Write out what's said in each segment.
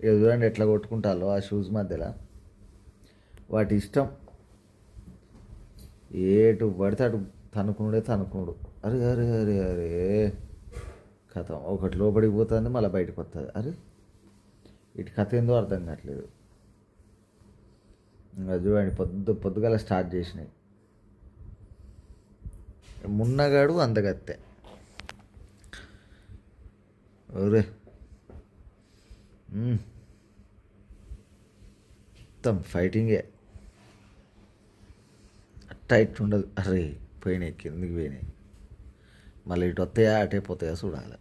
ఇక చూడండి ఎట్లా కొట్టుకుంటాలో ఆ షూస్ మధ్యలో. వాటి ఇష్టం. ఏటు పడితే అటు తనుకునుడే తనుకునుడు అరే అరే అరే అరే. కథ. ఒకటి లోపలికి పోతుంది మళ్ళీ బయటకు వస్తుంది. అరే ఇటు కథ ఏందో అర్థం కావట్లేదు. ఇంకా చూడండి పొద్దు పొద్దుగల స్టార్ట్ చేసినాయి. మున్నగాడు అందగత్తె. ఒరే మ్మ్. మొత్తం ఫైటింగే టైట్ ఉండదు. అరే పోయినాయి కిందికి పోయినాయి. మళ్ళీ ఇటు వస్తాయా అటే పోతాయా చూడాలి.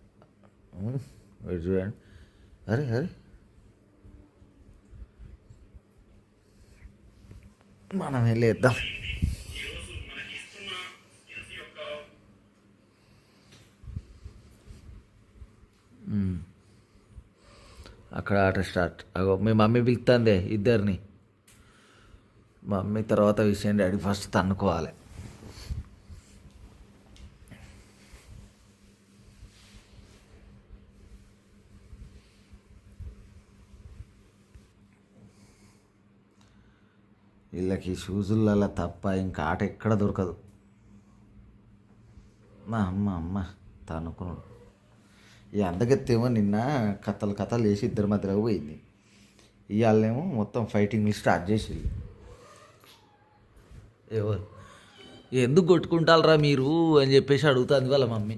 ఇటు చూడండి. అరే అరే. మనం వెళ్ళేద్దాం. అక్కడ ఆట స్టార్ట్. అగో మీ మమ్మీ పిలుస్తుందే ఇద్దరిని. మమ్మీ తర్వాత విషయం డాడీ ఫస్ట్ తన్నుకోవాలి. వీళ్ళకి షూజులలో తప్ప ఇంకా ఆట ఎక్కడ దొరకదు. మా అమ్మ అమ్మ తనుకున్నాడు ఈ అందగత్తేమో నిన్న కథలు కథలు వేసి ఇద్దరి మధ్యలో పోయింది. ఇవాళేమో మొత్తం ఫైటింగ్లు స్టార్ట్ చేసింది ఎవరు ఎందుకు కొట్టుకుంటారా మీరు అని చెప్పేసి అడుగుతుంది వాళ్ళ మమ్మీ.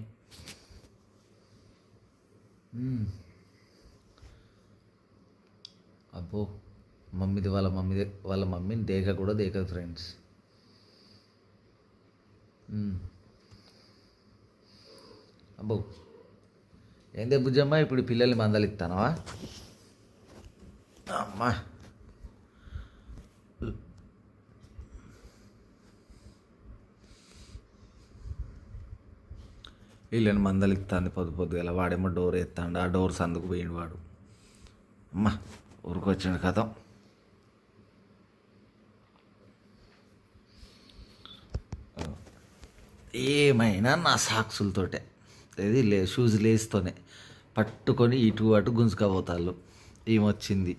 మ్మ్. అబ్బో మమ్మీది వాళ్ళ మమ్మీది వాళ్ళ మమ్మీని దేక కూడా దేకదు ఫ్రెండ్స్. అబ్బో ఏందే బుజ్జమ్మ ఇప్పుడు పిల్లల్ని మందలిస్తానవా? అమ్మా. వీళ్ళని మందలిస్తాంది పొద్దు పొద్దుగల. వాడేమో డోర్ ఎత్తాడు. ఆ డోర్ సందుకు పోయిండు వాడు. అమ్మ ఊరికొచ్చిన కథం. ఏమైనా నా సాక్సులతోటే. అది లే షూస్ లేస్తోనే. పట్టుకొని ఇటు అటు గుంజుకపోతాళ్ళు. ఈమె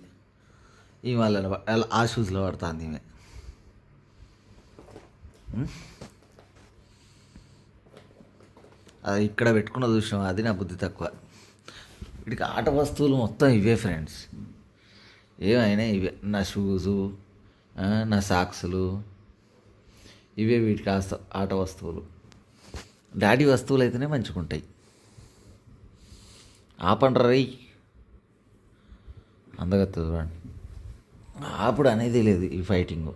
ఈ వాళ్ళని అలా ఆ షూస్లో పడుతుంది ఈమె ఉం? అది ఇక్కడ పెట్టుకున్న చూసాం అది నా బుద్ధి తక్కువ. వీటికి ఆట వస్తువులు మొత్తం ఇవే ఫ్రెండ్స్ ఏమైనా ఇవే నా షూజు నా సాక్సులు ఇవే వీటికి ఆస్త ఆట వస్తువులు. డాడీ వస్తువులు అయితేనే మంచిగా ఉంటాయి ఆపండ్రా రై అందగత్త చూడండి. ఆపుడు అనేది లేదు ఈ ఫైటింగ్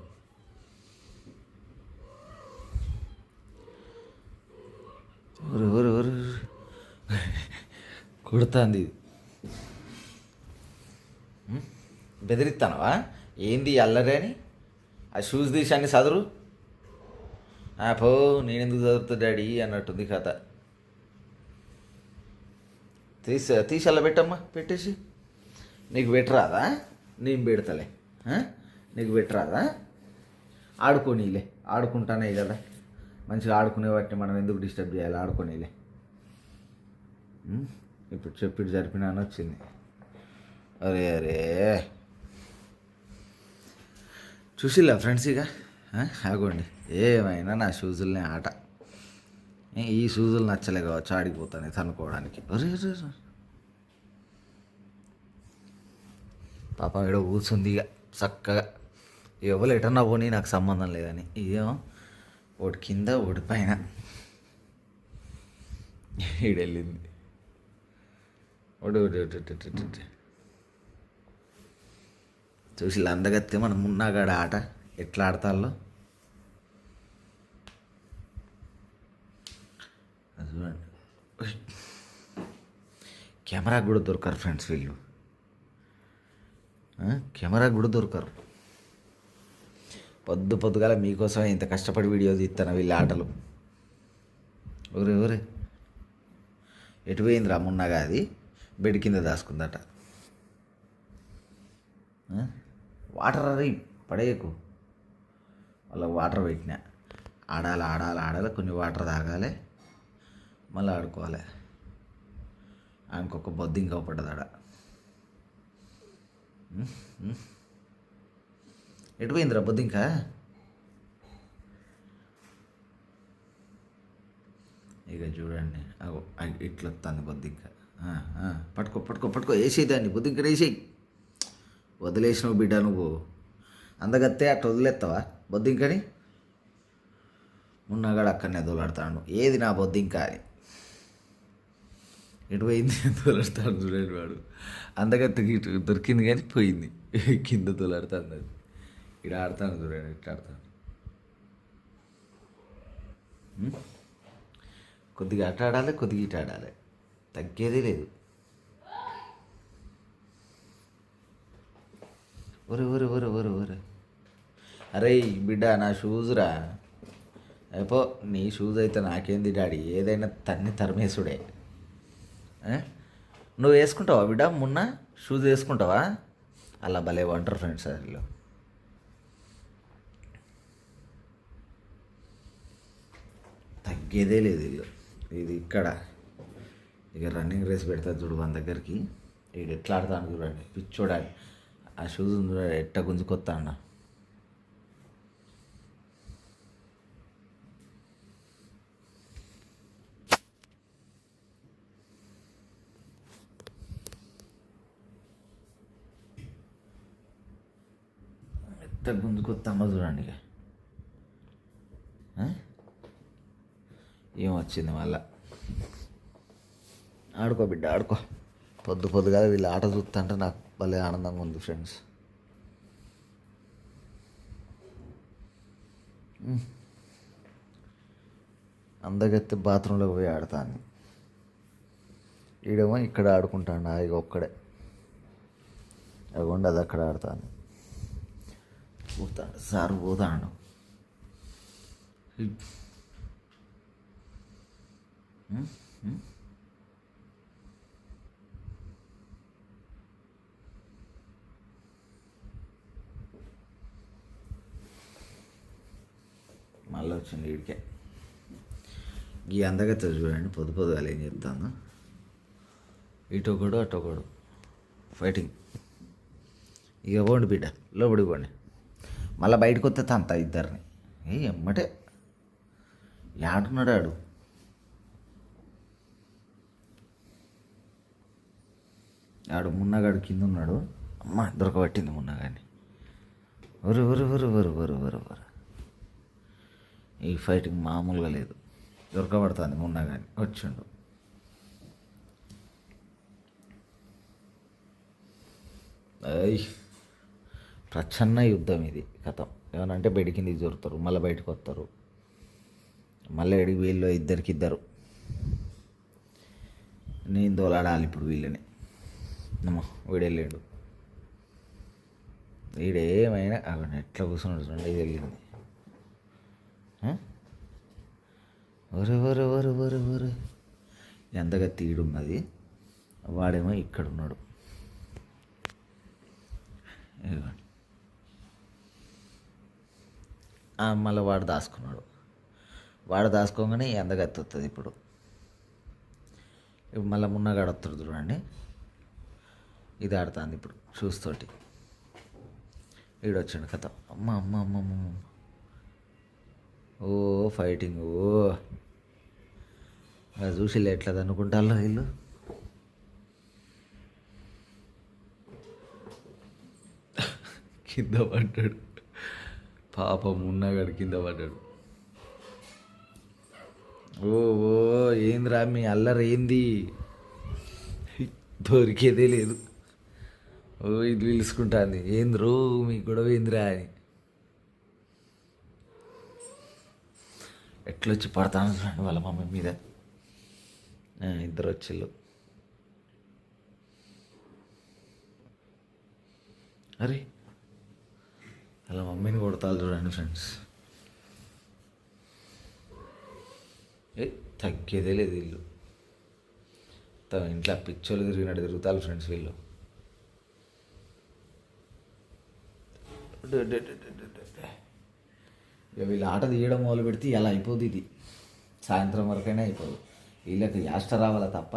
ఊరు ఊరు ఊరు కొడుతుంది బెదిరిస్తానవా? ఏంది అల్లరి అని? ఆ షూస్ తీసి అన్ని చదురు ఆ, పో నేను ఎందుకు చదువుతా డాడీ అన్నట్టుంది కథ. తీసి తీసి అలా పెట్టమ్మా పెట్టేసి. నీకు పెట్టరాదా? నేను పెడతలే. నీకు పెట్టరాదా? ఆడుకోనీలే ఆడుకుంటానే కదా. మంచిగా ఆడుకునే వాటిని మనం ఎందుకు డిస్టర్బ్ చేయాలి? ఆడుకోనీలే ఇప్పుడు చెప్పిడు జరిపినాను వచ్చింది. అరే అరే. చూసిల్లా ఫ్రెండ్స్ ఇక? ఆగోండి. ఏమైనా నా షూజులనే ఆట. ఈ షూజులు నచ్చలే కావచ్చు ఆడిపోతాను తనుకోవడానికి. అరే అరే పాప ఇక్కడ కూర్చుంది ఇక చక్కగా. ఎవరు ఎటన్నా పోనీ నాకు సంబంధం లేదని. ఏమో ఒకటి కింద ఒకటి పైన. ఈడెళ్ళింది. ఒకటి ఒకటి చూసి అందగత్తే మనం మున్నాగాడ ఆట ఎట్లా ఆడతాలో చూడండి. కెమెరా కూడా దొరకరు ఫ్రెండ్స్ వీళ్ళు. కెమెరా కూడా దొరకరు. పొద్దు పొద్దుగాల మీకోసం ఇంత కష్టపడి వీడియో తీస్తాను వీళ్ళ ఆటలు. ఊరే ఊరే ఎటు పోయింది రమ్మున్నాగా అది? బెడ్ కింద దాసుకుందట వాటర్ అది పడేయకు. వాళ్ళకి వాటర్ పెట్టిన. ఆడాలి ఆడాలి ఆడాలి కొన్ని వాటర్ తాగాలి. మళ్ళీ ఆడుకోవాలి. ఆయనకొక బొద్దు ఇంకా పడ్డది ఎటుపోయిందిరా బుద్ధి ఇంకా ఇక చూడండి అగో ఇట్లా వస్తుంది బుద్ధి ఇంకా పట్టుకో పట్టుకో పట్టుకో వేసేయి దాన్ని బుద్ధి ఇంకా వేసేయి. వదిలేసినావు బిడ్డ నువ్వు. అందగత్తే అట్లా వదిలేస్తావా బొద్దింకని? ఉన్నగాడు అక్కడనే దోలాడతాడు. ఏది నా బొద్దింక ఇంకా అని. ఇటు పోయింది తోలాడుతాడు చూడండి వాడు. అందగత్తికి ఇటు దొరికింది కానీ పోయింది. కింద తోలాడుతుంది అది. ఇక్కడ ఆడతాను చూడండి ఇట్లా ఆడతాను. కొద్దిగా అట ఆడాలి కొద్దిగా ఇటు ఆడాలి. తగ్గేదే లేదు. ఒరు ఒరు ఒరు ఒరు ఒరు. అరే బిడ్డ నా షూస్ రా. అయిపో నీ షూస్ అయితే నాకేంది డాడీ? ఏదైనా తన్ని తరిమేసుడే. నువ్వు వేసుకుంటావా బిడ్డ? మొన్న? షూస్ వేసుకుంటావా? అలా భలే వంటర్ ఫ్రెండ్స్ అసలు. తగ్గేదే లేదు ఇది ఇక్కడ. ఇక రన్నింగ్ రేస్ పెడతా చూడు మన దగ్గరికి. ఇక ఎట్లా ఆడతాను చూడండి. పిచ్చోడాలి ఆ షూస్ చూడండి. ఎట్ట గుంజుకొత్తా అన్న ఎట్ట గుంజుకొత్తామో చూడండి ఇక ఆ? ఏం వచ్చింది మళ్ళా. ఆడుకో బిడ్డ ఆడుకో. పొద్దు పొద్దుగా వీళ్ళు ఆట చూస్తుంటే నాకు భలే ఆనందంగా ఉంది ఫ్రెండ్స్. అందగత్తే బాత్రూంలోకి పోయి ఆడతాను ఈడేమో ఇక్కడ ఆడుకుంటాను ఇక ఒక్కడే. అగోండి అది అక్కడ ఆడతాను పోతాడు సార్ పోతాడు. మళ్ళీ వచ్చింది వీడికే ఈ అందగత చూడండి పొద్దు పొద్దుగాల ఏం చెప్తాను ఇటు ఒకడు అటు ఒకడు. ఫైటింగ్ ఇక పోండి బిడ్డ లోపలికి పోండి. మళ్ళీ బయటకు వస్తే తంత ఇద్దరిని. ఏ ఎమ్మటే. ఆడున్నాడు ఆడు? ఆడు మున్నగాడు కింద ఉన్నాడు. అమ్మ దొరకబట్టింది మున్నగాడిని. వరు వరు వరు వరు వరు వరు వరు ఈ ఫైటింగ్ మామూలుగా లేదు. దొరకబడుతుంది మున్నగాని వచ్చిండు. అయ్ ప్రచ్ఛన్న యుద్ధం ఇది కథం. ఏమనంటే బయటికి జరుగుతారు మళ్ళీ బయటకు వస్తారు. మళ్ళీ ఎడికి వీళ్ళు ఇద్దరికి ఇద్దరు నేను దోలాడాలి ఇప్పుడు వీళ్ళని. అమ్మ వీడెళ్ళాడు వీడేమైనా అక్కడ ఎట్లా కూర్చున్నాడు చూడండి ఇది వెళ్ళింది. ఆ? ఒరే ఒరే ఒరు ఒరే ఎంతగా తీడున్నది వాడేమో ఇక్కడ ఉన్నాడు మళ్ళీ వాడు దాచుకున్నాడు. వాడు దాచుకోగానే ఎందగత్తి వస్తుంది ఇప్పుడు? ఇప్పుడు మళ్ళీ మున్నగాడు వస్తాడు చూడండి. ఇది ఆడుతుంది ఇప్పుడు షూస్ తోటి వీడు కథ. అమ్మ అమ్మ అమ్మ అమ్మ ఓ ఫైటింగ్ ఓ. అది చూసి ఎట్లా అనుకుంటారు వీళ్ళు కింద పడ్డాడు. పాపం ఉన్నగాడు కింద పడ్డాడు. ఓ ఓ ఏందిరా మీ అల్లరి ఏంది? దొరికేదే లేదు. ఇది పిలుచుకుంటాంది ఏంద్రో మీ గొడవ ఏందిరా అని. ఎట్లొచ్చి పడతాను చూడండి వాళ్ళ మమ్మీ మీద. ఇద్దరు వచ్చిళ్ళు. అరే వాళ్ళ మమ్మీని కొడతారు చూడండి ఫ్రెండ్స్. ఏ తగ్గేదే లేదు వీళ్ళు త- ఇంట్లో పిచ్చోళ్ళు తిరిగినట్టు తిరుగుతారు ఫ్రెండ్స్ వీళ్ళు. వీళ్ళు ఆట తీయడం మొదలు పెడితే ఇలా అయిపోద్ది ఇది? సాయంత్రం వరకైనా అయిపోదు. వీళ్ళకి యాస్ట రావాలా తప్ప?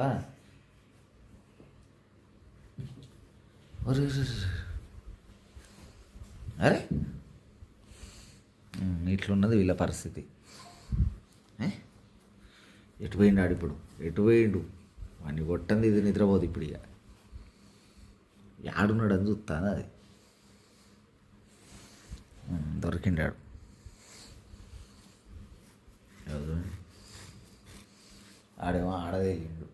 అరే! ఇట్లున్నది వీళ్ళ పరిస్థితి. ఎటు పోయిండు ఆడు ఇప్పుడు? ఎటు పోయిండు? వాడిని కొట్టంది ఇది నిద్రపోదు ఇప్పుడు ఇక. యాడున్నాడు అని చూస్తాను అది? దొరికిండాడు. ఆడేమో ఆడదేగిండు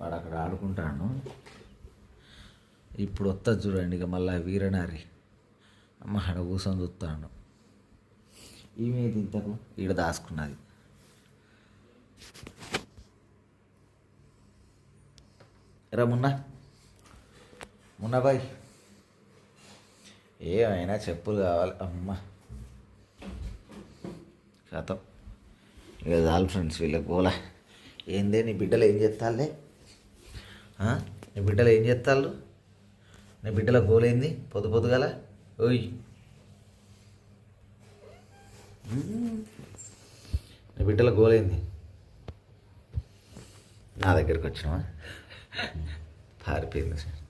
వాడు అక్కడ ఆడుకుంటాను. ఇప్పుడు వస్తా చూడండి ఇక మళ్ళీ వీరనారి. అమ్మ ఆడ కూర్చొని చూస్తాను. ఈమెది ఇంతకు? ఈడ దాచుకున్నది. రా మున్నా. మున్నాబాయ్ ఏమైనా చెప్పులు కావాలి. అమ్మ. శాతం. ఇక చాలు ఫ్రెండ్స్ వీళ్ళకి పోలా. ఏందే నీ బిడ్డలు ఏం చేస్తాలే నీ బిడ్డలు ఏం చేస్తాళ్ళు? నీ బిడ్డల గోలైంది పొద్దు పొద్దుగల? ఓయ్. నీ బిడ్డల గోలైంది నా దగ్గరికి వచ్చినావా? పారిపోయింది